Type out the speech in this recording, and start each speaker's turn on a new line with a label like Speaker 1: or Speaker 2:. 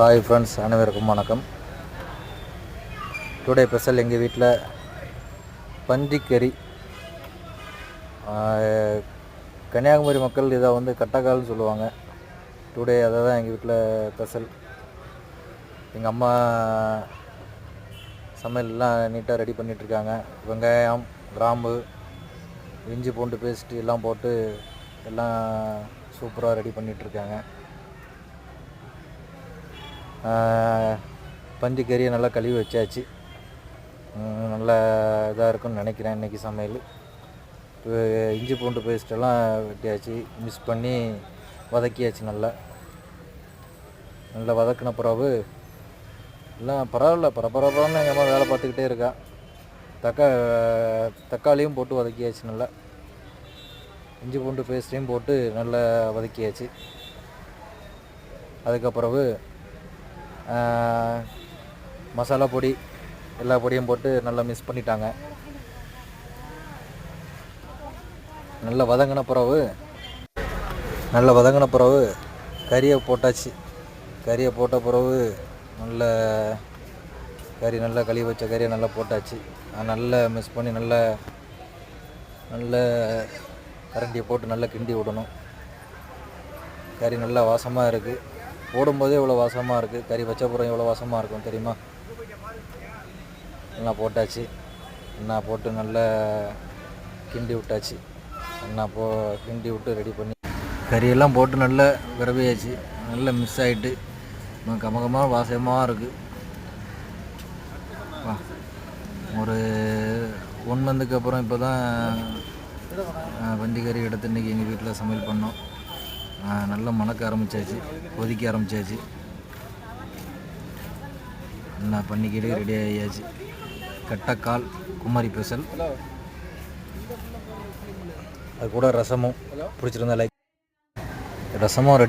Speaker 1: Hi friends அனைவருக்கும் வணக்கம். Today special எங்கள் வீட்டில் பன்றிக்கறி. கன்னியாகுமரி மக்கள் இதை வந்து கட்டக்கால்னு சொல்லுவாங்க. டுடே அதை தான் எங்கள் வீட்டில் ஸ்பெஷல் எங்கள் அம்மா சமையல்லாம் நீட்டாக ரெடி பண்ணிகிட்ருக்காங்க வெங்காயம் கிராம்பு இஞ்சி பூண்டு பேஸ்ட் எல்லாம் போட்டு எல்லாம் சூப்பராக ரெடி பண்ணிகிட்ருக்காங்க பன்றி கறியை நல்லா கழுவி வச்சாச்சு. நல்லா இதாக இருக்கும்னு நினைக்கிறேன் இன்றைக்கி சமையல். இப்போ இஞ்சி பூண்டு பேஸ்ட்டெல்லாம் வெட்டியாச்சு. மிக்ஸ் பண்ணி வதக்கியாச்சு நல்லா. நல்லா வதக்கின பிறகு எல்லாம் பரவாயில்ல பரபரப்பான எங்கள் அம்மா வேலை பார்த்துக்கிட்டே இருக்கா. தக்கா தக்காளியும் போட்டு வதக்கியாச்சு நல்லா. இஞ்சி பூண்டு பேஸ்ட்டையும் போட்டு நல்லா வதக்கியாச்சு. அதுக்கப்பிறகு மசாலா பொடி எல்லா பொடியும் போட்டு நல்லா மிக்ஸ் பண்ணிட்டாங்க. நல்லா வதங்கின பிறகு நல்லா வதங்கின பிறகு கறியை போட்டாச்சு. கறியை போட்ட பிறகு நல்ல கறி நல்லா கழுவி வச்ச கறியை நல்லா போட்டாச்சு. நல்லா மிக்ஸ் பண்ணி நல்லா நல்ல கரண்டியை போட்டு நல்லா கிண்டி விடணும். கறி நல்லா வாசமாக இருக்குது போடும்போதே இவ்வளோ வாசமாக இருக்குது கறி வச்ச எவ்வளோ வாசமாக இருக்கும் தெரியுமா? எல்லாம் போட்டாச்சு. எண்ணெய் போட்டு நல்லா கிண்டி விட்டாச்சு. எண்ணெய் போ கிண்டி விட்டு ரெடி பண்ணி. கறியெல்லாம் போட்டு நல்லா விரவியாச்சு. நல்லா மிஸ் ஆகிட்டு கமகமாக வாசமாக இருக்குது வா. ஒரு ஒன் மந்த்துக்கு அப்புறம் இப்போ தான் வண்டி கறி எடுத்து இன்றைக்கி எங்கள் வீட்டில் சமையல் பண்ணோம். நல்லா மணக்க ஆரம்பிச்சாச்சு கொதிக்க ஆரம்பிச்சாச்சு. நல்லா பண்ணிக்கிட்டு ரெடி ஆகியாச்சு. கட்டக்கால் குமரி பெசல். அது கூட ரசமும். பிடிச்சிருந்தா லைக் ரசமும் ரெடி